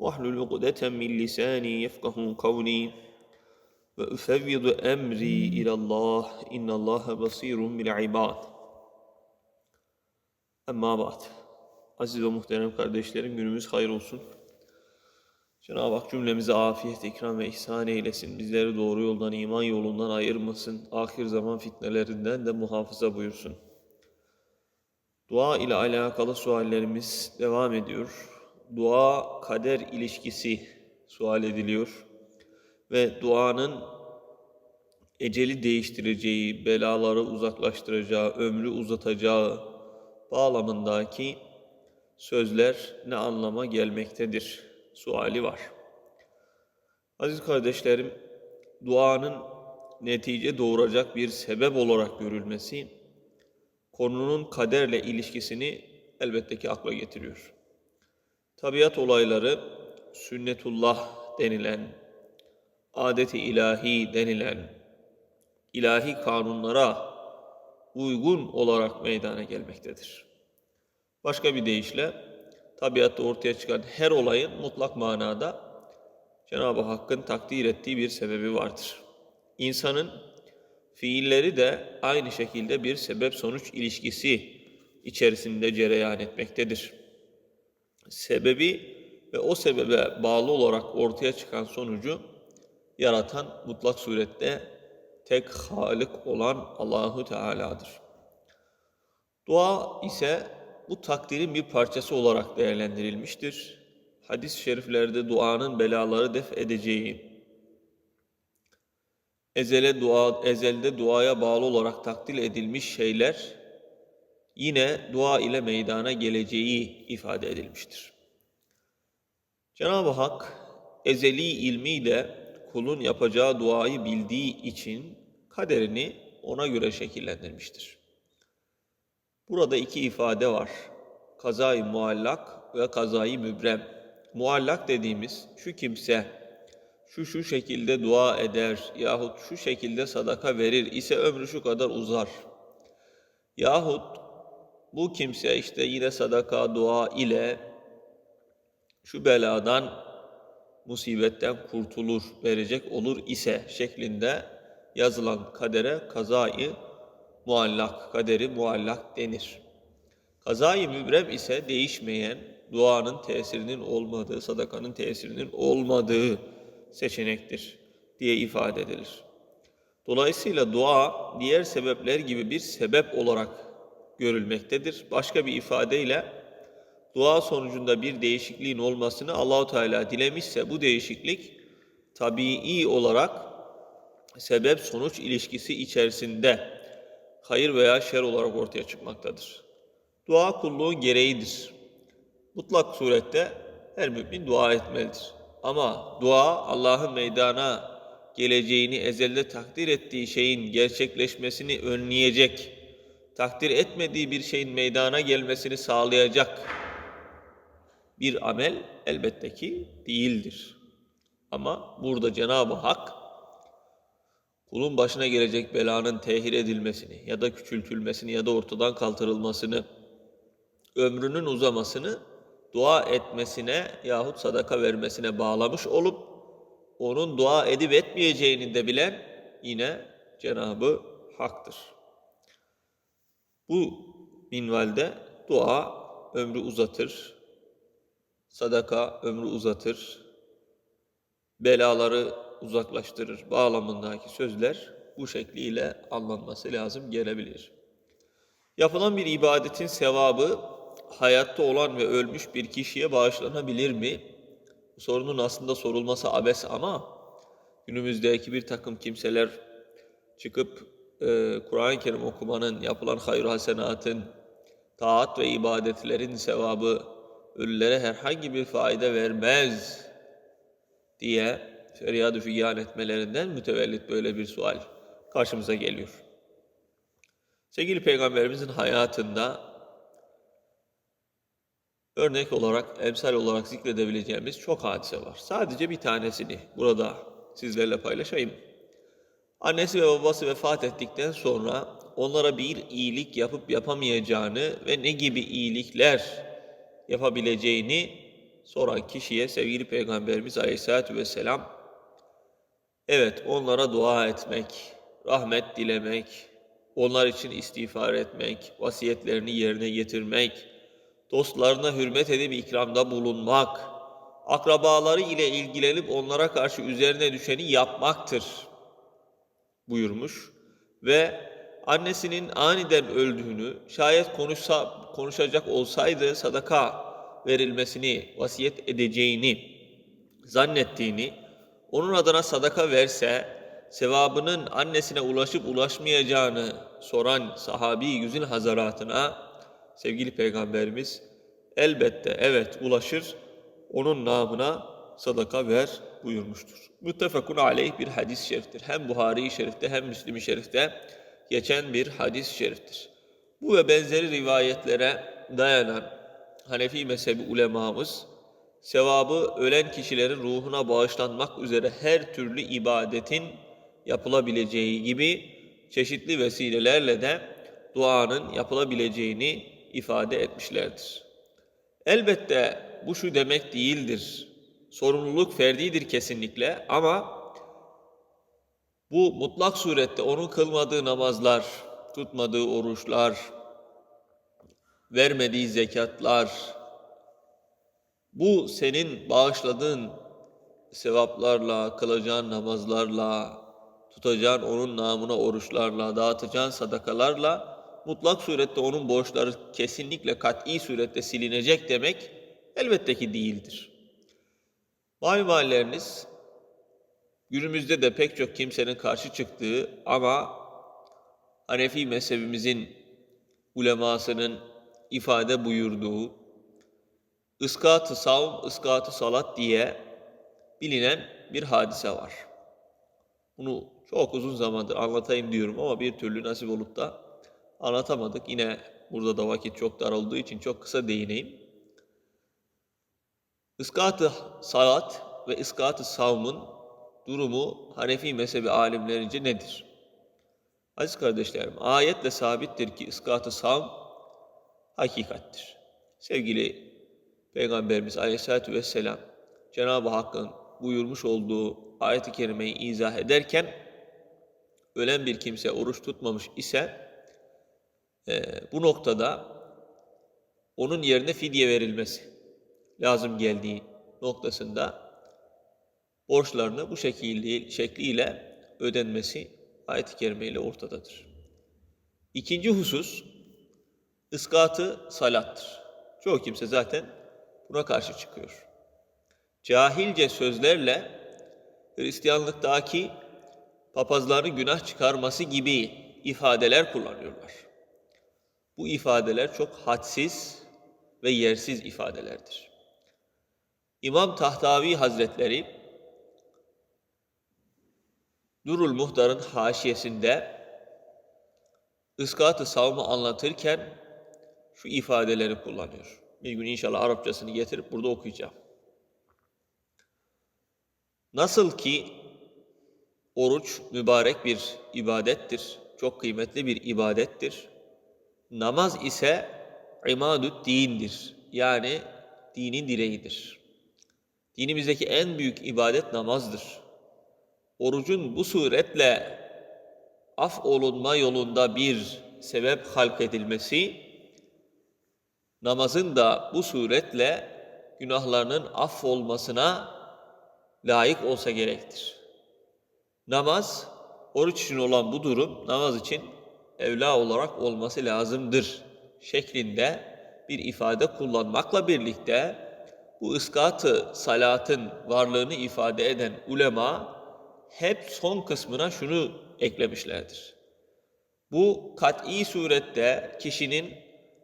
واحلل عقدة من لساني يفقه قولي وأفوض أمري إلى الله إن الله بصير بالعباد Amma ba'd. Aziz ve muhterem kardeşlerim günümüz hayır olsun. Cenab-ı Hak cümlemize afiyet, ikram ve ihsan eylesin. Bizleri doğru yoldan, iman yolundan ayırmasın. Ahir zaman fitnelerinden de muhafaza buyursun. Dua ile alakalı suallerimiz devam ediyor. Dua kader ilişkisi sual ediliyor. Ve duanın eceli değiştireceği, belaları uzaklaştıracağı, ömrü uzatacağı bağlamındaki sözler ne anlama gelmektedir? Suali var. Aziz kardeşlerim, duanın netice doğuracak bir sebep olarak görülmesi, konunun kaderle ilişkisini elbette ki akla getiriyor. Tabiat olayları, sünnetullah denilen, adeti ilahi denilen, ilahi kanunlara uygun olarak meydana gelmektedir. Başka bir deyişle, tabiatta ortaya çıkan her olayın mutlak manada Cenab-ı Hakk'ın takdir ettiği bir sebebi vardır. İnsanın fiilleri de aynı şekilde bir sebep-sonuç ilişkisi içerisinde cereyan etmektedir. Sebebi ve o sebebe bağlı olarak ortaya çıkan sonucu yaratan mutlak surette tek Halik olan Allahu Teala'dır. Dua ise bu takdirin bir parçası olarak değerlendirilmiştir. Hadis-i şeriflerde duanın belaları def edeceği, ezele dua, ezelde duaya bağlı olarak takdir edilmiş şeyler yine dua ile meydana geleceği ifade edilmiştir. Cenab-ı Hak ezeli ilmiyle kulun yapacağı duayı bildiği için kaderini ona göre şekillendirmiştir. Burada iki ifade var. Kazayı muallak ve kazayı mübrem. Muallak dediğimiz şu kimse şu şu şekilde dua eder yahut şu şekilde sadaka verir ise ömrü şu kadar uzar. Yahut bu kimse işte yine sadaka, dua ile şu beladan, musibetten kurtulur, verecek olur ise şeklinde yazılan kadere kazayı muallak, kaderi muallak denir. Kazayı mübrem ise değişmeyen, duanın tesirinin olmadığı, sadakanın tesirinin olmadığı seçenektir diye ifade edilir. Dolayısıyla dua diğer sebepler gibi bir sebep olarak görülmektedir. Başka bir ifadeyle dua sonucunda bir değişikliğin olmasını Allahu Teala dilemişse bu değişiklik tabii olarak sebep sonuç ilişkisi içerisinde hayır veya şer olarak ortaya çıkmaktadır. Dua kulluğun gereğidir. Mutlak surette her mümin dua etmelidir. Ama dua Allah'ın meydana geleceğini ezelde takdir ettiği şeyin gerçekleşmesini önleyecek, takdir etmediği bir şeyin meydana gelmesini sağlayacak bir amel elbette ki değildir. Ama burada Cenab-ı Hak kulun başına gelecek belanın tehir edilmesini ya da küçültülmesini ya da ortadan kaldırılmasını, ömrünün uzamasını dua etmesine yahut sadaka vermesine bağlamış olup onun dua edip etmeyeceğini de bilen yine Cenabı Hak'tır. Bu minvalde dua ömrü uzatır, sadaka ömrü uzatır, belaları uzaklaştırır bağlamındaki sözler bu şekliyle anlanması lazım gelebilir. Yapılan bir ibadetin sevabı hayatta olan ve ölmüş bir kişiye bağışlanabilir mi? Bu sorunun aslında sorulması abes ama günümüzdeki bir takım kimseler çıkıp e, Kur'an-ı Kerim okumanın, yapılan hayır hasenatın, taat ve ibadetlerin sevabı ölülere herhangi bir fayda vermez diye feryat-ı figan etmelerinden mütevellit böyle bir sual karşımıza geliyor. Sevgili Peygamberimizin hayatında örnek olarak, emsal olarak zikredebileceğimiz çok hadise var. Sadece bir tanesini burada sizlerle paylaşayım. Annesi ve babası vefat ettikten sonra onlara bir iyilik yapıp yapamayacağını ve ne gibi iyilikler yapabileceğini soran kişiye sevgili Peygamberimiz Aleyhisselatü Vesselam evet onlara dua etmek, rahmet dilemek, onlar için istiğfar etmek, vasiyetlerini yerine getirmek, dostlarına hürmet edip ikramda bulunmak, akrabaları ile ilgilenip onlara karşı üzerine düşeni yapmaktır buyurmuş ve annesinin aniden öldüğünü, şayet konuşsa, konuşacak olsaydı sadaka verilmesini, vasiyet edeceğini zannettiğini, onun adına sadaka verse sevabının annesine ulaşıp ulaşmayacağını soran sahabi yüzün hazaratına sevgili peygamberimiz elbette evet ulaşır onun namına sadaka ver buyurmuştur. Müttefekun aleyh bir hadis-i şeriftir. Hem Buhari-i Şerif'te hem Müslim-i Şerif'te geçen bir hadis-i şeriftir. Bu ve benzeri rivayetlere dayanan Hanefi mezhebi ulemamız sevabı ölen kişilerin ruhuna bağışlanmak üzere her türlü ibadetin yapılabileceği gibi çeşitli vesilelerle de duanın yapılabileceğini ifade etmişlerdir. Elbette bu şu demek değildir. Sorumluluk ferdidir kesinlikle ama bu mutlak surette onun kılmadığı namazlar, tutmadığı oruçlar, vermediği zekatlar, bu senin bağışladığın sevaplarla, kılacağın namazlarla, tutacağın onun namına oruçlarla, dağıtacağın sadakalarla mutlak surette onun borçları kesinlikle kat'i surette silinecek demek elbette ki değildir. Malumalleriniz günümüzde de pek çok kimsenin karşı çıktığı ama Hanefi mezhebimizin ulemasının ifade buyurduğu ıskat-ı savm, ıskat-ı salat diye bilinen bir hadise var. Bunu çok uzun zamandır anlatayım diyorum ama bir türlü nasip olup da anlatamadık. Yine burada da vakit çok dar olduğu için çok kısa değineyim. Iskat-ı salat ve ıskat-ı savmın durumu Hanefi mezhebi alimlerince nedir? Aziz kardeşlerim, ayetle sabittir ki ıskat-ı savm hakikattir. Sevgili Peygamberimiz Aleyhisselatü Vesselam Cenab-ı Hakk'ın buyurmuş olduğu ayet-i kerimeyi izah ederken ölen bir kimse oruç tutmamış ise e, bu noktada onun yerine fidye verilmesi lazım geldiği noktasında borçlarını bu şekilde, şekliyle ödenmesi ayet-i kerimeyle ortadadır. İkinci husus ıskatı salattır. Çoğu kimse zaten buna karşı çıkıyor. Cahilce sözlerle Hristiyanlıktaki papazların günah çıkarması gibi ifadeler kullanıyorlar. Bu ifadeler çok hadsiz ve yersiz ifadelerdir. İmam Tahtavi Hazretleri Durul Muhtar'ın haşiyesinde ıskat-ı savmı anlatırken şu ifadeleri kullanıyor. Bir gün inşallah Arapçasını getirip burada okuyacağım. Nasıl ki oruç mübarek bir ibadettir, çok kıymetli bir ibadettir. Namaz ise imadü't dindir. Yani dinin direğidir. Dinimizdeki en büyük ibadet namazdır. Orucun bu suretle af olunma yolunda bir sebep halk edilmesi, namazın da bu suretle günahlarının affolmasına layık olsa gerektir. Namaz, oruç için olan bu durum namaz için evla olarak olması lazımdır şeklinde bir ifade kullanmakla birlikte bu ıskatı salatın varlığını ifade eden ulema hep son kısmına şunu eklemişlerdir. Bu kat'i surette kişinin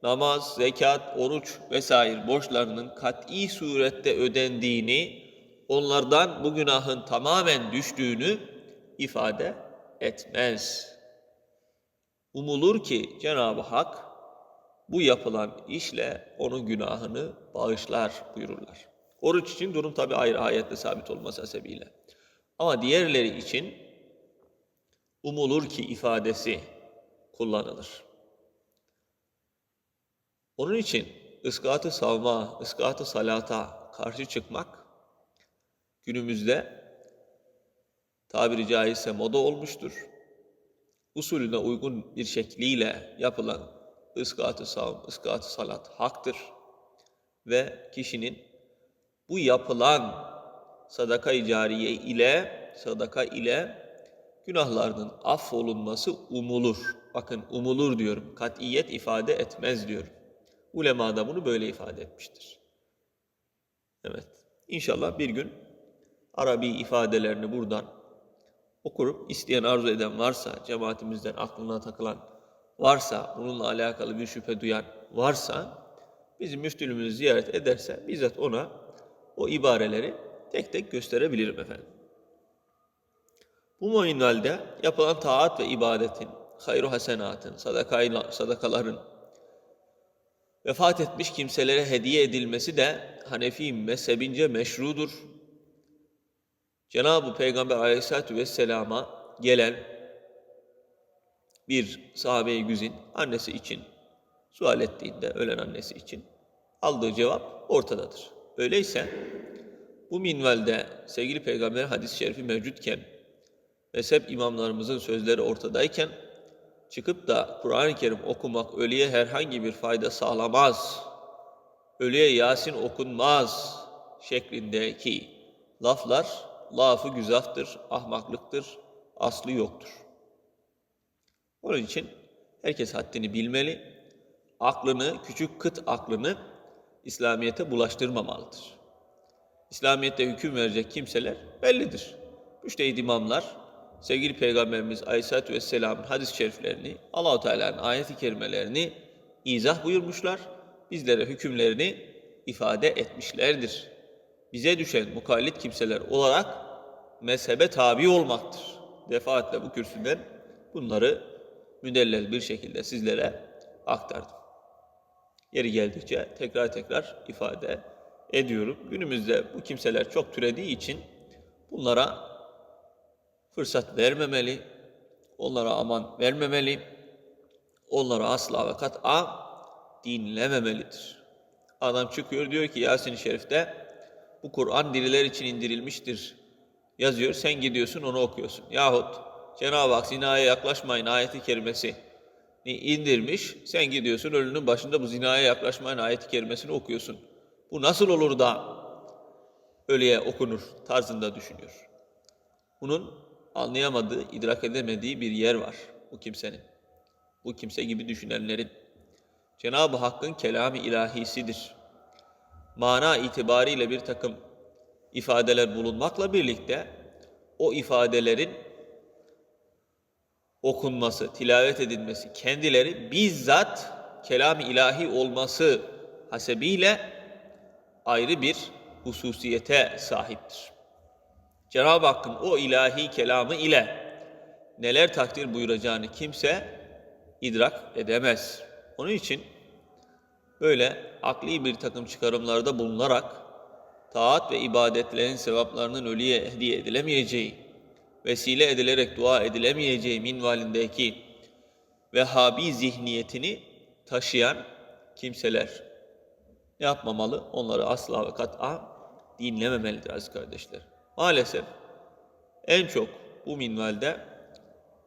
namaz, zekat, oruç vesaire borçlarının kat'i surette ödendiğini, onlardan bu günahın tamamen düştüğünü ifade etmez. Umulur ki Cenab-ı Hak bu yapılan işle onun günahını bağışlar buyururlar. Oruç için durum tabi ayrı ayette sabit olması hasebiyle. Ama diğerleri için umulur ki ifadesi kullanılır. Onun için ıskatı savma, ıskatı salata karşı çıkmak günümüzde tabiri caizse moda olmuştur. Usulüne uygun bir şekliyle yapılan ıskatı savm, ıskatı salat haktır. Ve kişinin bu yapılan sadaka-i cariye ile sadaka ile günahlarının affolunması umulur. Bakın umulur diyorum. Katiyet ifade etmez diyorum. Ulema da bunu böyle ifade etmiştir. Evet. İnşallah bir gün Arabi ifadelerini buradan okurup isteyen arzu eden varsa, cemaatimizden aklına takılan varsa, bununla alakalı bir şüphe duyan varsa, bizim müftülüğümüzü ziyaret ederse bizzat ona o ibareleri tek tek gösterebilirim efendim. Bu minvalde yapılan taat ve ibadetin, hayru hasenatın, sadakaların vefat etmiş kimselere hediye edilmesi de Hanefi mezhebince meşrudur. Cenab-ı Peygamber aleyhissalatü vesselama gelen bir sahabe-i güzin annesi için sual ettiğinde ölen annesi için aldığı cevap ortadadır. Öyleyse bu minvalde sevgili peygamber hadis-i şerifi mevcutken mezhep imamlarımızın sözleri ortadayken çıkıp da Kur'an-ı Kerim okumak ölüye herhangi bir fayda sağlamaz, ölüye Yasin okunmaz şeklindeki laflar lafı güzaftır, ahmaklıktır, aslı yoktur. Onun için herkes haddini bilmeli, aklını, küçük kıt aklını İslamiyet'e bulaştırmamalıdır. İslamiyet'te hüküm verecek kimseler bellidir. Müştehid imamlar, sevgili Peygamberimiz Aleyhisselatü Vesselam'ın hadis-i şeriflerini, allah Teala'nın ayet-i kerimelerini izah buyurmuşlar. Bizlere hükümlerini ifade etmişlerdir. Bize düşen mukallit kimseler olarak mezhebe tabi olmaktır. Defaatle bu kürsüden bunları müdellel bir şekilde sizlere aktardım. Yeri geldikçe tekrar tekrar ifade ediyorum. Günümüzde bu kimseler çok türediği için bunlara fırsat vermemeli, onlara aman vermemeli, onlara asla ve kat'a dinlememelidir. Adam çıkıyor diyor ki Yasin-i Şerif'te bu Kur'an diriler için indirilmiştir yazıyor. Sen gidiyorsun onu okuyorsun. Yahut Cenab-ı Hak zinaya yaklaşmayın ayeti kerimesi indirmiş. Sen gidiyorsun ölünün başında bu zinaya yaklaşmayın ayeti kerimesini okuyorsun. Bu nasıl olur da ölüye okunur tarzında düşünüyor. Bunun anlayamadığı, idrak edemediği bir yer var bu kimsenin. Bu kimse gibi düşünenlerin. Cenab-ı Hakk'ın kelamı ilahisidir. Mana itibariyle bir takım ifadeler bulunmakla birlikte o ifadelerin okunması, tilavet edilmesi, kendileri bizzat kelam ilahi olması hasebiyle ayrı bir hususiyete sahiptir. Cenab-ı Hakk'ın o ilahi kelamı ile neler takdir buyuracağını kimse idrak edemez. Onun için böyle akli bir takım çıkarımlarda bulunarak taat ve ibadetlerin sevaplarının ölüye hediye edilemeyeceği, vesile edilerek dua edilemeyeceği minvalindeki Vehhabi zihniyetini taşıyan kimseler ne yapmamalı? Onları asla ve kat'a dinlememelidir aziz kardeşler. Maalesef en çok bu minvalde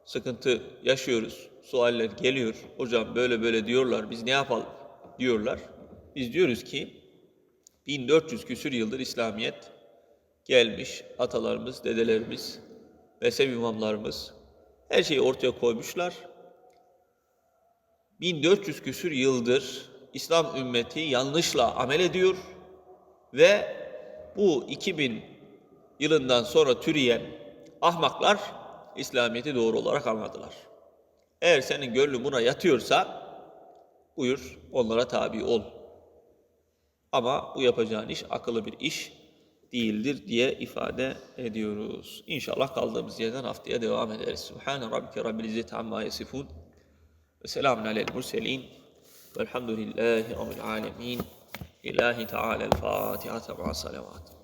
sıkıntı yaşıyoruz. Sualler geliyor. Hocam böyle böyle diyorlar. Biz ne yapalım? Diyorlar. Biz diyoruz ki 1400 küsür yıldır İslamiyet gelmiş. Atalarımız, dedelerimiz, mezhep imamlarımız her şeyi ortaya koymuşlar. 1400 küsür yıldır İslam ümmeti yanlışla amel ediyor ve bu 2000 yılından sonra türeyen ahmaklar İslamiyet'i doğru olarak anladılar. Eğer senin gönlün buna yatıyorsa buyur onlara tabi ol. Ama bu yapacağın iş akıllı bir iş değildir diye ifade ediyoruz. İnşallah kaldığımız yerden haftaya devam ederiz. Subhane rabbike rabbil izzeti amma yasifun. Ve selamun alel murselin. Velhamdülillahi rabbil alemin. İlahi Teala'l Fatiha ma salavat.